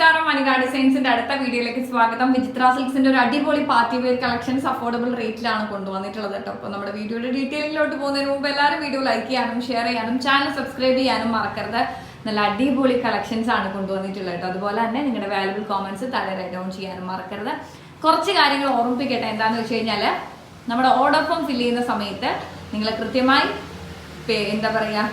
നമസ്കാരം. മണിക ഡിസൈൻസിന്റെ അടുത്ത വീഡിയോയിലേക്ക് സ്വാഗതം. വിചിത്ര സിൽക്സിന്റെ ഒരു അടിപൊളി പാർട്ടി വെയർ കളക്ഷൻസ് അഫോർഡബിൾ റേറ്റിലാണ് കൊണ്ടുവന്നിട്ടുള്ളത് കേട്ടോ. അപ്പോൾ നമ്മുടെ വീഡിയോയുടെ ഡീറ്റെയിലിലോട്ട് പോകുന്നതിന് മുമ്പ് എല്ലാവരും വീഡിയോ ലൈക്ക് ചെയ്യാനും ഷെയർ ചെയ്യാനും ചാനൽ സബ്സ്ക്രൈബ് ചെയ്യാനും മറക്കരുത്. നല്ല അടിപൊളി കളക്ഷൻസ് ആണ് കൊണ്ടുവന്നിട്ടുള്ളത് കേട്ടോ. അതുപോലെ തന്നെ നിങ്ങളുടെ വാലുബിൾ കോമൻസ് താഴെ റൈറ്റ് ഡൗൺ ചെയ്യാനും മറക്കരുത്. കുറച്ച് കാര്യങ്ങൾ ഓർമ്മിപ്പിക്കട്ടെ. എന്താണെന്ന് വെച്ച് കഴിഞ്ഞാൽ നമ്മുടെ ഓർഡർ ഫോം ഫില്ല് ചെയ്യുന്ന സമയത്ത് നിങ്ങൾ കൃത്യമായി എന്താ പറയുക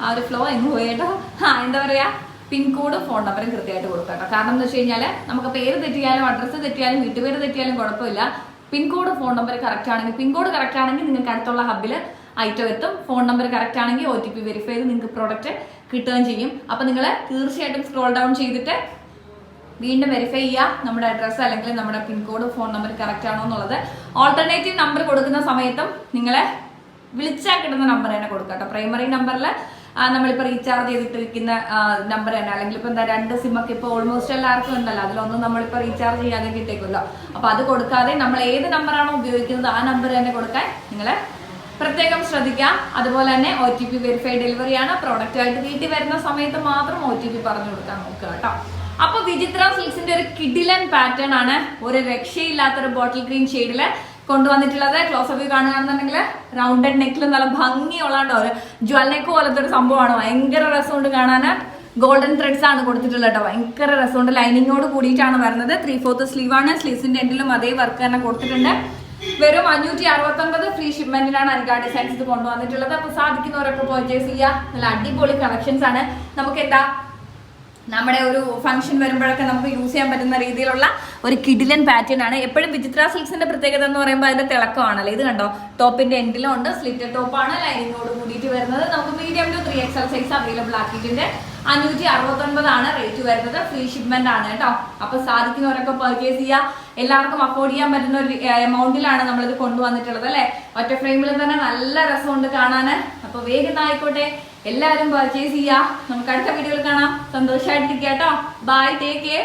ആ ഒരു ഫ്ലോ എന്ന് പോയിട്ടോ ആ എന്താ പറയാ? പിൻകോഡ് ഫോൺ നമ്പറും കൃത്യമായിട്ട് കൊടുക്കുക കാരണം എന്ന് വെച്ച് കഴിഞ്ഞാൽ നമുക്ക് പേര് തെറ്റിയാലും അഡ്രസ്സ് തെറ്റിയാലും വീട്ടുപേര് തെറ്റിയാലും കുഴപ്പമില്ല. പിൻകോഡ് ഫോൺ നമ്പർ കറക്റ്റ് ആണെങ്കിൽ പിൻകോഡ് കറക്റ്റ് ആണെങ്കിൽ നിങ്ങൾക്ക് അടുത്തുള്ള ഹബിൽ ഐറ്റം എത്തും. ഫോൺ നമ്പർ കറക്റ്റ് ആണെങ്കിൽ ഒ ടി പി വെരിഫൈ ചെയ്ത് നിങ്ങൾക്ക് പ്രോഡക്റ്റ് കിട്ടുകയും ചെയ്യും. അപ്പം നിങ്ങൾ തീർച്ചയായിട്ടും സ്ക്രോൾ ഡൗൺ ചെയ്തിട്ട് വീണ്ടും വെരിഫൈ ചെയ്യുക നമ്മുടെ അഡ്രസ്സ് അല്ലെങ്കിൽ നമ്മുടെ പിൻകോഡ് ഫോൺ നമ്പർ കറക്റ്റ് ആണോ എന്നുള്ളത്. ഓൾട്ടർനേറ്റീവ് നമ്പർ കൊടുക്കുന്ന സമയത്തും നിങ്ങളെ വിളിച്ചാൽ കിട്ടുന്ന നമ്പർ തന്നെ കൊടുക്കുക കേട്ടോ. പ്രൈമറി നമ്പറിൽ നമ്മളിപ്പോൾ റീചാർജ് ചെയ്തിട്ടിരിക്കുന്ന നമ്പർ തന്നെ. അല്ലെങ്കിൽ ഇപ്പോൾ എന്താ രണ്ട് സിമ്മൊക്കെ ഇപ്പോൾ ഓൾമോസ്റ്റ് എല്ലാവർക്കും ഉണ്ടല്ലോ. അതിലൊന്നും നമ്മളിപ്പോൾ റീചാർജ് ചെയ്യാതെ കിട്ടേക്കുമല്ലോ അപ്പോൾ അത് കൊടുക്കാതെ നമ്മൾ ഏത് നമ്പറാണോ ഉപയോഗിക്കുന്നത് ആ നമ്പർ തന്നെ കൊടുക്കാൻ നിങ്ങൾ പ്രത്യേകം ശ്രദ്ധിക്കാം. അതുപോലെ തന്നെ O T P verify delivery ആണ്. പ്രോഡക്റ്റ് ആയിട്ട് വീട്ടിൽ വരുന്ന സമയത്ത് മാത്രം ഒ ടി പി പറഞ്ഞു കൊടുക്കാൻ നോക്കുക കേട്ടോ. അപ്പൊ വിചിത്ര സിൽക്സിന്റെ ഒരു കിഡിലൻ പാറ്റേൺ ആണ്. ഒരു രക്ഷയില്ലാത്തൊരു ബോട്ടിൽ ഗ്രീൻ ഷെയ്ഡിൽ കൊണ്ടുവന്നിട്ടുള്ളത്. ക്ലോസ് അപ്പ് കാണുകയാണെന്നുണ്ടെങ്കിൽ റൗണ്ടഡ് നെക്കിൽ നല്ല ഭംഗിയുള്ളതാണ്ടോ ഒരു ജ്വൽ നെക്ക് പോലത്തെ ഒരു സംഭവമാണ്? ഭയങ്കര രസമുണ്ട് കാണാൻ. ഗോൾഡൻ ത്രെഡ്സ് ആണ് കൊടുത്തിട്ടുള്ളത് കേട്ടോ. ഭയങ്കര രസമുണ്ട്. ലൈനിങ്ങോട് കൂടിയിട്ടാണ് വരുന്നത്. ത്രീ ഫോർത്ത് സ്ലീവ് ആണ് സ്ലീവ്സിന്റെ എൻഡിലും അതേ വർക്ക് തന്നെ കൊടുത്തിട്ടുണ്ട്. വെറും അഞ്ഞൂറ്റി അറുപത്തി ഒമ്പത് ഫ്രീ ഷിപ്മെന്റിനാണ് അരികാ ഡിസൈൻസ് കൊണ്ടുവന്നിട്ടുള്ളത്. അപ്പൊ സാധിക്കുന്നവരൊക്കെ പർച്ചേസ് ചെയ്യുക. നല്ല അടിപൊളി കളക്ഷൻസ് ആണ്. നമുക്ക് എന്താ നമ്മുടെ ഒരു ഫംഗ്ഷൻ വരുമ്പോഴൊക്കെ നമുക്ക് യൂസ് ചെയ്യാൻ പറ്റുന്ന രീതിയിലുള്ള ഒരു കിഡിലൻ പാറ്റേൺ ആണ്. എപ്പോഴും വിചിത്ര സിൽക്സിന്റെ പ്രത്യേകത എന്ന് പറയുമ്പോൾ അതിന്റെ തിളക്കമാണല്ലോ. ഇത് കണ്ടോ? ടോപ്പിന്റെ എൻഡിലും ഉണ്ട് സ്ലിറ്റർ ടോപ്പാണ് ലൈനിങ്ങോട് കൂടിയിട്ട് വരുന്നത്. നമുക്ക് medium to three XL size available ആക്കിയിട്ടുണ്ട്. അഞ്ഞൂറ്റി അറുപത്തി ഒൻപതാണ് റേറ്റ് വരുന്നത്. ഫ്രീ ഷിപ്മെന്റ് ആണ് കേട്ടോ. അപ്പൊ സാധിക്കുന്നവരൊക്കെ പർച്ചേസ് ചെയ്യുക എല്ലാവർക്കും അഫോർഡ് ചെയ്യാൻ പറ്റുന്ന ഒരു എമൗണ്ടിലാണ് നമ്മളിത് കൊണ്ടുവന്നിട്ടുള്ളത് അല്ലെ? ഒറ്റ ഫ്രെയിമിൽ തന്നെ നല്ല രസമുണ്ട് കാണാൻ അപ്പൊ വേഗം ആയിക്കോട്ടെ എല്ലാവരും പർച്ചേസ് ചെയ്യുക നമുക്ക് അടുത്ത വീഡിയോയിൽ കാണാം. സന്തോഷമായിട്ടിരിക്കുക കേട്ടോ. Bye take care